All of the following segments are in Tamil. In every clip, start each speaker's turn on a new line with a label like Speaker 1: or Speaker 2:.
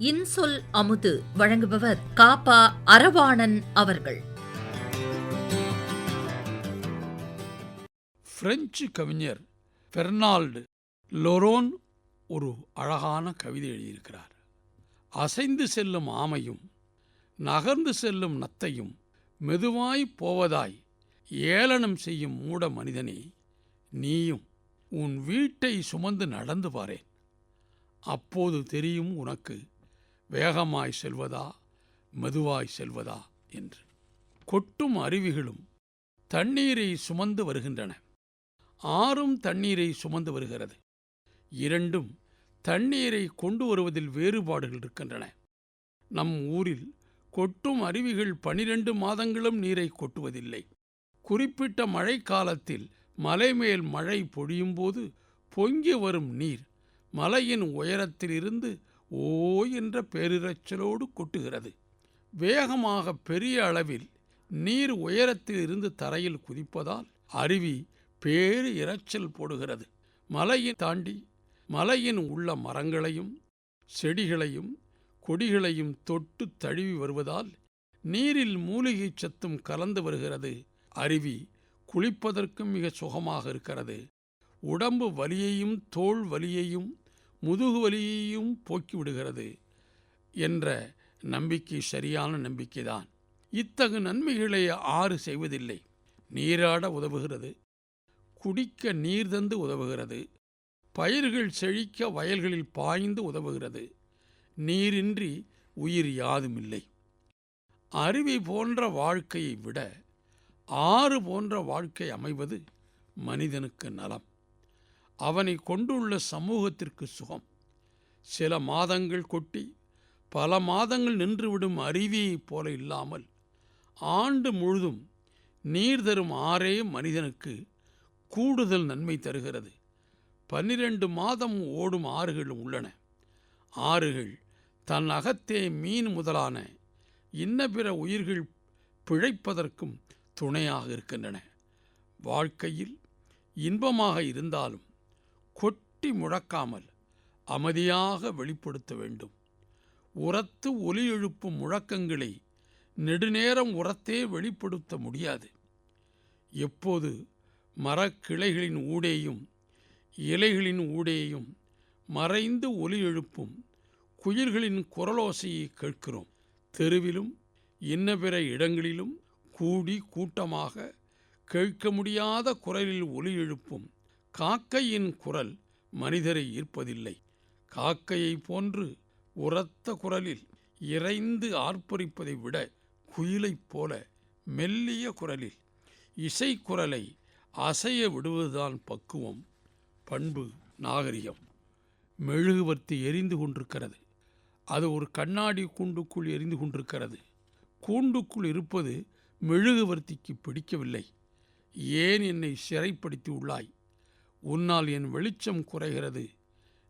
Speaker 1: இன்சொல் அமுது வழங்குபவர் காப்பா அரவாணன் அவர்கள்.
Speaker 2: பிரெஞ்சு கவிஞர் பெர்னால்டு லொரோன் ஒரு அழகான கவிதை எழுதியிருக்கிறார். அசைந்து செல்லும் ஆமையும் நகர்ந்து செல்லும் நத்தையும் மெதுவாய் போவதாய் ஏளனம் செய்யும் மூட மனிதனே நீயும் உன் வீட்டை சுமந்து நடந்து பாரேன் அப்போது தெரியும் உனக்கு வேகமாய் செல்வதா மெதுவாய் செல்வதா என்று. கொட்டும் அருவிகளும் தண்ணீரை சுமந்து வருகின்றன. ஆறும் தண்ணீரை சுமந்து வருகிறது. இரண்டும் தண்ணீரை கொண்டு வருவதில் வேறுபாடுகள் இருக்கின்றன. நம் ஊரில் கொட்டும் அருவிகள் பனிரெண்டு மாதங்களும் நீரை கொட்டுவதில்லை. குறிப்பிட்ட மழைக்காலத்தில் மலைமேல் மழை பொழியும்போது பொங்கி வரும் நீர் மலையின் உயரத்திலிருந்து ஓ என்ற பேரிரைச்சலோடு கொட்டுகிறது. வேகமாக பெரிய அளவில் நீர் உயரத்தில் இருந்து தரையில் குதிப்பதால் அருவி பேரு இரைச்சல் போடுகிறது. மலையை தாண்டி மலையின் உள்ள மரங்களையும் செடிகளையும் கொடிகளையும் தொட்டு தழுவி வருவதால் நீரில் மூலிகை சத்தும் கலந்து வருகிறது. அருவி குளிப்பதற்கும் மிக சுகமாக இருக்கிறது. உடம்பு வலியையும் தோள் வலியையும் முதுகு வலியையும் போக்கிவிடுகிறது என்ற நம்பிக்கை சரியான நம்பிக்கைதான். இத்தகு நன்மைகளை ஆறு செய்வதில்லை. நீராட உதவுகிறது. குடிக்க நீர் தந்து உதவுகிறது. பயிர்கள் செழிக்க வயல்களில் பாய்ந்து உதவுகிறது. நீரின்றி உயிர் யாதுமில்லை. அருவி போன்ற வாழ்க்கையை விட ஆறு போன்ற வாழ்க்கை அமைவது மனிதனுக்கு நலம். அவனை கொண்டுள்ள சமூகத்திற்கு சுகம். சில மாதங்கள் கொட்டி பல மாதங்கள் நின்றுவிடும் அருவியைப் போல இல்லாமல் ஆண்டு முழுதும் நீர் தரும் ஆறே மனிதனுக்கு கூடுதல் நன்மை தருகிறது. பன்னிரண்டு மாதம் ஓடும் ஆறுகள் உள்ளன. ஆறுகள் தன் அகத்தே மீன் முதலான இன்ன பிற உயிர்கள் பிழைப்பதற்கும் துணையாக இருக்கின்றன. வாழ்க்கையில் இன்பமாக இருந்தாலும் கொட்டி முழக்காமல் அமைதியாக வெளிப்படுத்த வேண்டும். உரத்து ஒலி எழுப்பும் முழக்கங்களை நெடுநேரம் உரத்தே வெளிப்படுத்த முடியாது. எப்போது மரக்கிளைகளின் ஊடேயும் இலைகளின் ஊடேயும் மறைந்து ஒலி எழுப்பும் குயில்களின் குரலோசையை கேட்கிறோம். தெருவிலும் இன்ன பிற இடங்களிலும் கூடி கூட்டமாக கேட்க முடியாத குரலில் ஒலி எழுப்பும் காக்கையின் குரல் மனிதரை ஈர்ப்பதில்லை. காக்கையை போன்று உரத்த குரலில் இறைந்து ஆர்ப்பரிப்பதை விட குயிலைப் போல மெல்லிய குரலில் இசைக்குரலை அசைய விடுவதுதான் பக்குவம் பண்பு நாகரிகம். மெழுகுவர்த்தி எரிந்து கொண்டிருக்கிறது. அது ஒரு கண்ணாடி கூண்டுக்குள் எரிந்து கொண்டிருக்கிறது. கூண்டுக்குள் இருப்பது மெழுகுவர்த்திக்கு பிடிக்கவில்லை. ஏன் என்னை சிறைப்படுத்தி உள்ளாய்? உன்னால் என் வெளிச்சம் குறைகிறது.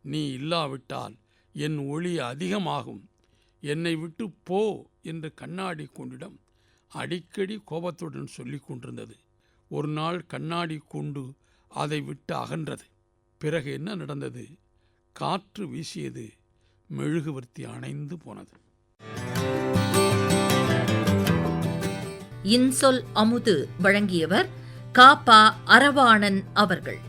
Speaker 2: நீ இல்லாவிட்டால் என் ஒளி அதிகமாகும். என்னை விட்டு போ என்று கண்ணாடி கூண்டிடம் அடிக்கடி கோபத்துடன் சொல்லிக் கொண்டிருந்தது. ஒரு நாள் கண்ணாடி கூண்டு அதை விட்டு அகன்றது. பிறகு என்ன நடந்தது? காற்று வீசியது. மெழுகுவர்த்தி அணைந்து போனது.
Speaker 1: இன்சொல் அமுது வழங்கியவர் காப்பா அரவாணன் அவர்கள்.